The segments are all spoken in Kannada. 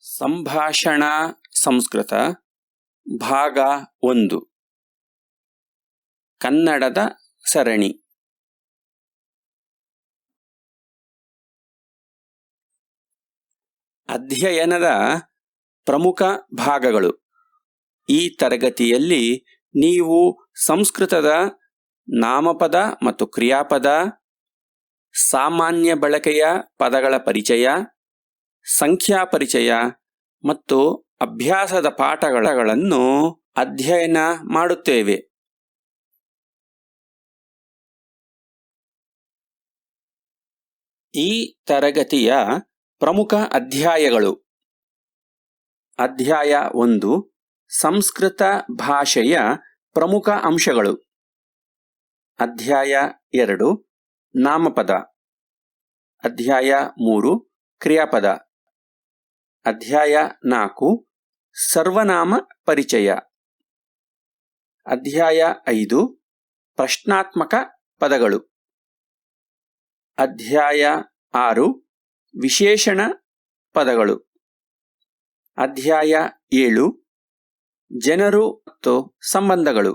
ಸಂಭಾಷಣಾ ಸಂಸ್ಕೃತ ಭಾಗ ಒಂದು. ಕನ್ನಡದ ಸರಣಿ. ಅಧ್ಯಯನದ ಪ್ರಮುಖ ಭಾಗಗಳು. ಈ ತರಗತಿಯಲ್ಲಿ ನೀವು ಸಂಸ್ಕೃತದ ನಾಮಪದ ಮತ್ತು ಕ್ರಿಯಾಪದ, ಸಾಮಾನ್ಯ ಬಳಕೆಯ ಪದಗಳ ಪರಿಚಯ ಸಂಖ್ಯಾ ಪರಿಚಯ ಮತ್ತು ಅಭ್ಯಾಸದ ಪಾಠಗಳನ್ನು ಅಧ್ಯಯನ ಮಾಡುತ್ತೇವೆ. ಈ ತರಗತಿಯ ಪ್ರಮುಖ ಅಧ್ಯಾಯಗಳು. ಅಧ್ಯಾಯ ಒಂದು, ಸಂಸ್ಕೃತ ಭಾಷೆಯ ಪ್ರಮುಖ ಅಂಶಗಳು. ಅಧ್ಯಾಯ ಎರಡು, ನಾಮಪದ. ಅಧ್ಯಾಯ ಮೂರು, ಕ್ರಿಯಾಪದ. ಅಧ್ಯಾಯ ನಾಲ್ಕು, ಸರ್ವನಾಮ ಪರಿಚಯ. ಅಧ್ಯಾಯ ಐದು, ಪ್ರಶ್ನಾತ್ಮಕ ಪದಗಳು. ಅಧ್ಯಾಯ ಆರು, ವಿಶೇಷಣ ಪದಗಳು. ಅಧ್ಯಾಯ ಏಳು, ಜನರು ಮತ್ತು ಸಂಬಂಧಗಳು.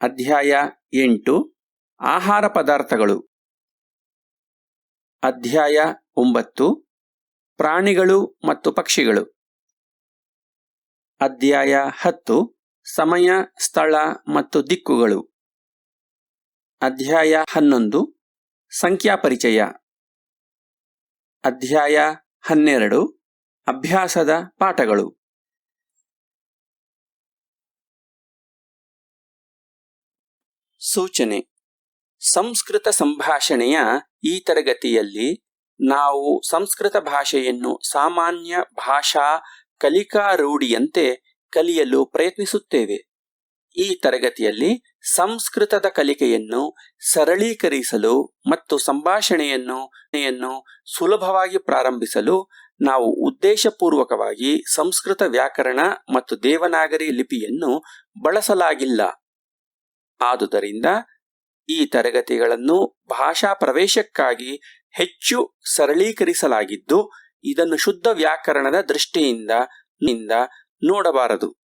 ಅಧ್ಯಾಯ ಎಂಟು, ಆಹಾರ ಪದಾರ್ಥಗಳು. ಅಧ್ಯಾಯ ಒಂಬತ್ತು ಪ್ರಾಣಿಗಳು ಮತ್ತು ಪಕ್ಷಿಗಳು. ಅಧ್ಯಾಯ ಹತ್ತು, ಸಮಯ, ಸ್ಥಳ ಮತ್ತು ದಿಕ್ಕುಗಳು. ಅಧ್ಯಾಯ ಹನ್ನೊಂದು, ಸಂಖ್ಯಾ ಪರಿಚಯ. ಅಧ್ಯಾಯ ಹನ್ನೆರಡು, ಅಭ್ಯಾಸದ ಪಾಠಗಳು. ಸೂಚನೆ. ಸಂಸ್ಕೃತ ಸಂಭಾಷಣೆಯ ಈ ತರಗತಿಯಲ್ಲಿ ನಾವು ಸಂಸ್ಕೃತ ಭಾಷೆಯನ್ನು ಸಾಮಾನ್ಯ ಭಾಷಾ ಕಲಿಕಾ ರೂಢಿಯಂತೆ ಕಲಿಯಲು ಪ್ರಯತ್ನಿಸುತ್ತೇವೆ. ಈ ತರಗತಿಯಲ್ಲಿ ಸಂಸ್ಕೃತದ ಕಲಿಕೆಯನ್ನು ಸರಳೀಕರಿಸಲು ಮತ್ತು ಸಂಭಾಷಣೆಯನ್ನು ಯನ್ನು ಸುಲಭವಾಗಿ ಪ್ರಾರಂಭಿಸಲು ನಾವು ಉದ್ದೇಶಪೂರ್ವಕವಾಗಿ ಸಂಸ್ಕೃತ ವ್ಯಾಕರಣ ಮತ್ತು ದೇವನಾಗರಿ ಲಿಪಿಯನ್ನು ಬಳಸಲಾಗಿಲ್ಲ. ಆದುದರಿಂದ ಈ ತರಗತಿಗಳನ್ನು ಭಾಷಾ ಪ್ರವೇಶಕ್ಕಾಗಿ ಹೆಚ್ಚು ಸರಳೀಕರಿಸಲಾಗಿದ್ದು ಇದನ್ನು ಶುದ್ಧ ವ್ಯಾಕರಣದ ದೃಷ್ಟಿಯಿಂದ ನಿಂದ ನೋಡಬಾರದು.